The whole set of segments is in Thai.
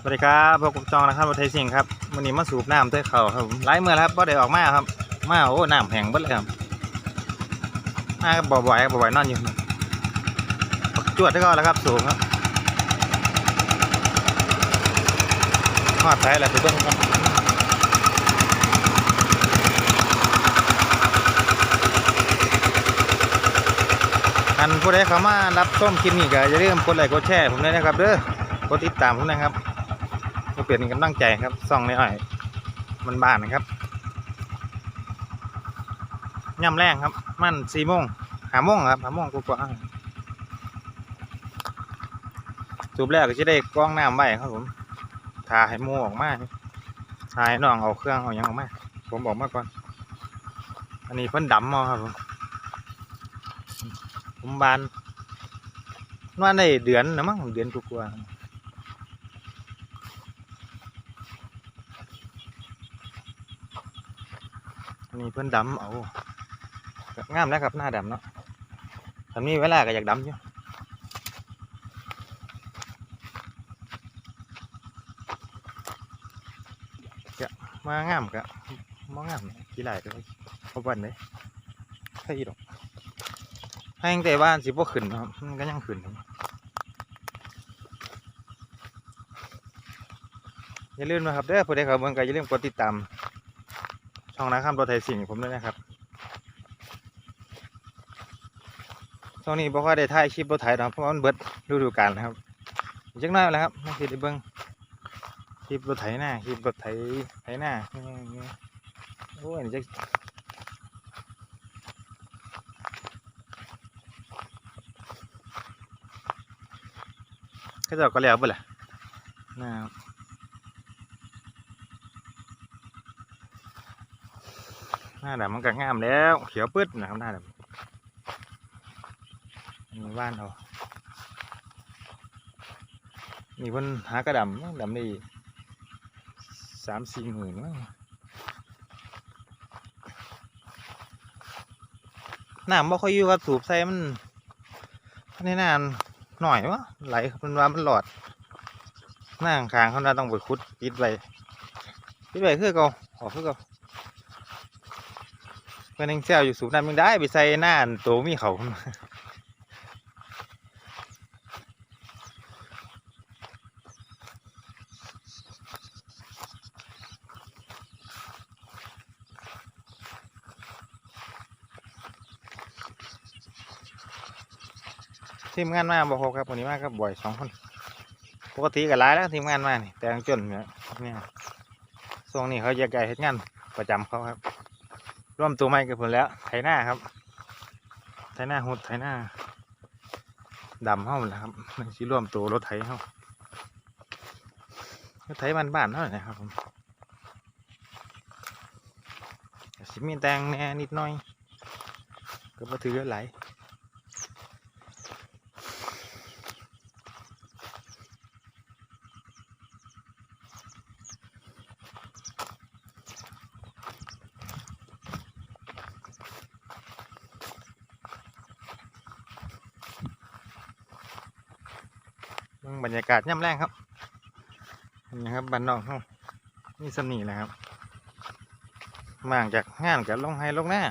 สวัสดีครับพบกับจองนะครับรถไทยสิงห์ครับวันนี้มาสูบน้ำด้วยเขาครับไล่เมื่อแล้วครับบ่ได้ออกมาครับ มาโอ้น้ำแห้งบดเลยครับมาก็บ่อยๆครับบ่อยๆนอนอยู่บักจวดที่เขาแล้วครับสูบครับทอดไทยอะไรไปเบิ้งครับอันผู้ใดเข้ามารับส้มคลิปนี้ก็อย่าลืมกดไลค์กดแชร์ผมด้วยนะครับเด้อกดติดตามผมนะครับ เพื่อเปลี่ยนกำลังใจครับซ่องในอ้อยมันบานนะครับย่ำแรงครับ มันสี่โมงหาโมงครับหาโมงกว่าๆสูบแรกก็จะได้กล้องน้ำไว้ครับผมทาให้มูออกมาทาให้น้องเอาเครื่องเอาหยังออกมาผมบอกมาก่อน อันนี้เพิ่นดำมาครับผมผมบานว่าได้เดือนนะมั้งเดือนกว่าๆ อันนี้เพิ่อนดำเอางามแล้วครับหน้าดำเนาะทำนี้เวลาก็อยากดำอยู่จะมางามกะมางามกี่หลายเลยพบวันเลยใช่ดอกให้แต่บ้านสิบ่ขึ้นนะครับมันก็ยังขึ้นอยู่อย่าลืมนะครับเด้อผู้ใดเขาเบิ่งก็อย่าลืมกดติดตาม ช่องนะครับรถไถสิ่งผมด้วยนะครับช่วงนี้บอกว่าได้ถ่ายคลิปรถไถนะครับเพราะมันเบิดฤดูกาลนะครับจักน้อยแล้วครับม่คิดได้เบิ้งคลิปรถไถหน้าคลิปรถไถไถหน้าอย่างเงี้ยโอ้ยจะก็จะก็แล้วเบ่ล่ะนะครับ น้าดำมันก็งามแล้ว เขียวปึ๊ดนะครับหน้าดำมีบ้านเอามีคนหากระดำดำได้สามสี่หมื่นมั้งน้ำบ่ค่อยอยู่ครับสูบใส่มันในน้ำหน่อยวะไหลมันว่ามันหลอดหน้าข้างเขาน่าต้องไปขุดปิดไว้ปิดไว้คือเก่าออกคือเก่า พื่อนยังแซวอยู่สูบน้ำยังได้ไปใส่หน้าอันโตมีเขาทีมงานมาบอกครับวันนี้มาครับบ่อยสองคนปกติก็หลายแล้วทีมงานมานี่แต่งจนเนี่ยช่วงนี้เขาแยกย้ายเฮ็ดงานประจำเขาครับ ร่วมตัวใหม่กับผมแล้ว ไถหน้าครับ ไถหน้าหดไถหน้าดำเท่าแล้วครับมันสิร่วมตัวรถไถเท่ารถไถบ้านบ้านๆเท่านั้นนะครับผมสิมีแตงแน่นิดหน่อย ก็มาถือหล บรรยากาศย่ำแรงครับนี่ครับบ้านนอกเฮานี่สนีแหละครับมางจากงานกับลงไฮลงหน้า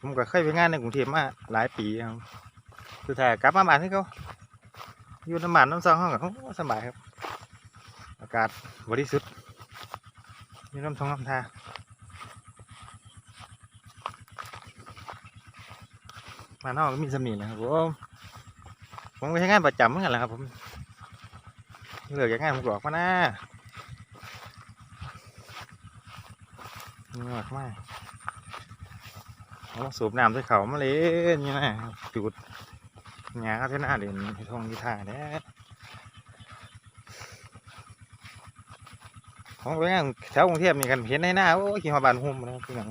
ผมก็เคยไปงานในกรุงเทพมาหลายปีครับคือถ้ากลับมาบ้านที่เขาอยู่น้ำมันน้ำซองเขากับเขาสบายครับ อากาศบริสุทธิ์มีน้ำทงน้ำทาบ้านนอกก็มีสำนีนะครับผม ผมไปทำงานประจำเหมือนกันแหละครับผมเหลิกจากงานผมก็อกมาน้าเหนื่อยมากเอาสูบน้ำใส่เขามาเลยนี่นะจุดหญ้าเท่าหน้าเด่นที่ทงที่ท่าเนี้ยของไปงานแถวกรุงเทพนี่กันเห็นในหน้าโอ้ยขี่มาบานหุ่มนะพี่น้อง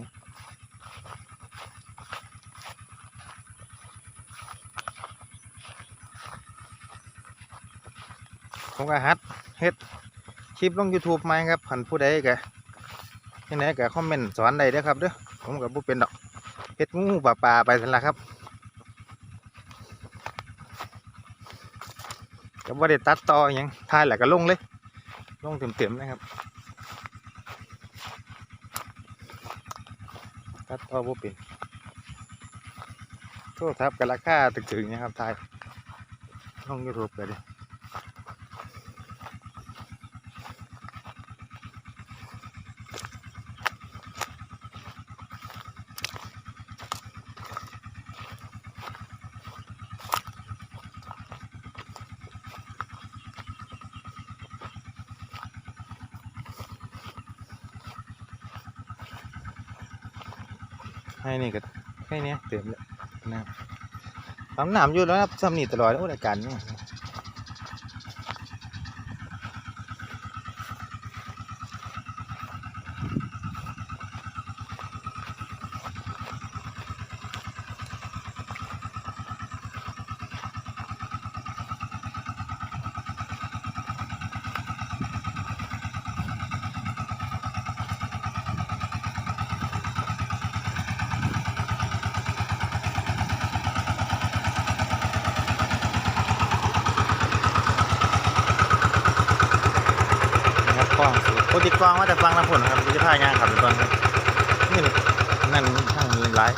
ผมก็ฮัดเฮ็ดคลิปลง YouTube ไหมครับผันผู้ใดกะที่ไหนกะคอมเมนต์สอนได้เด้อครับเด้อผมกับผู้เป็นดอกเฮ็ดงูป่าป่าไปสันละครับก็บ่ได้ตัดต่อหยังถ่ายแหล้วก็ลงเลย ลงเต็มๆนะครับ ตัดต่อบ่เป็นโทษครับกันราคาถึงๆนะครับถ่ายลง YouTube ไปดิ ให้นี่ก็ให้นี้เต็มแล้วนะครับปั๊มน้ำอยู่แล้วครับซ้ำนี่ตลอดโอ้รายการนี่ องปกติกล้องว่าแต่ฟังน้ำผลนครับจะถ่ายงานขับไปก่อนนี่นั่นทางนี้ร้าย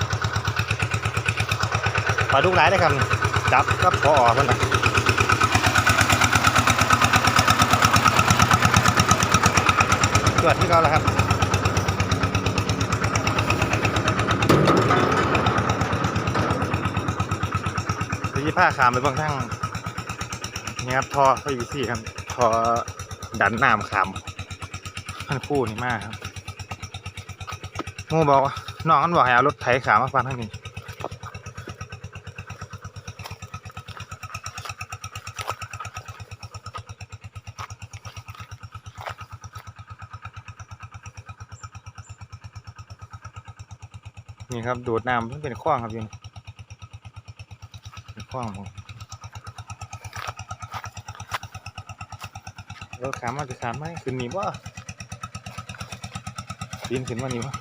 ปลาดุกร้ายได้ครับจับก็พอออกมันนะตรวจที่เขาแล้วครับซื้อผ้าขามไปเบางทั้งนี่ครับทอไฟวีซีครับทอดันน้ำขาม นคู่นี่มากครับมูบอกน้องกันบอกให้เอารถไถขามาฟังทั้งนี้นี่ครับดูดน้ำมันเป็นคว้างครับยิงเป็นคว้างผมรถขามมาจะขามไหมขึ้นนี่บ่ ปีนขึ้นมานี่บ่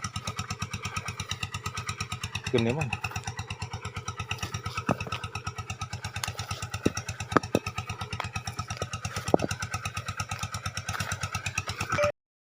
ขึ้นได้บ่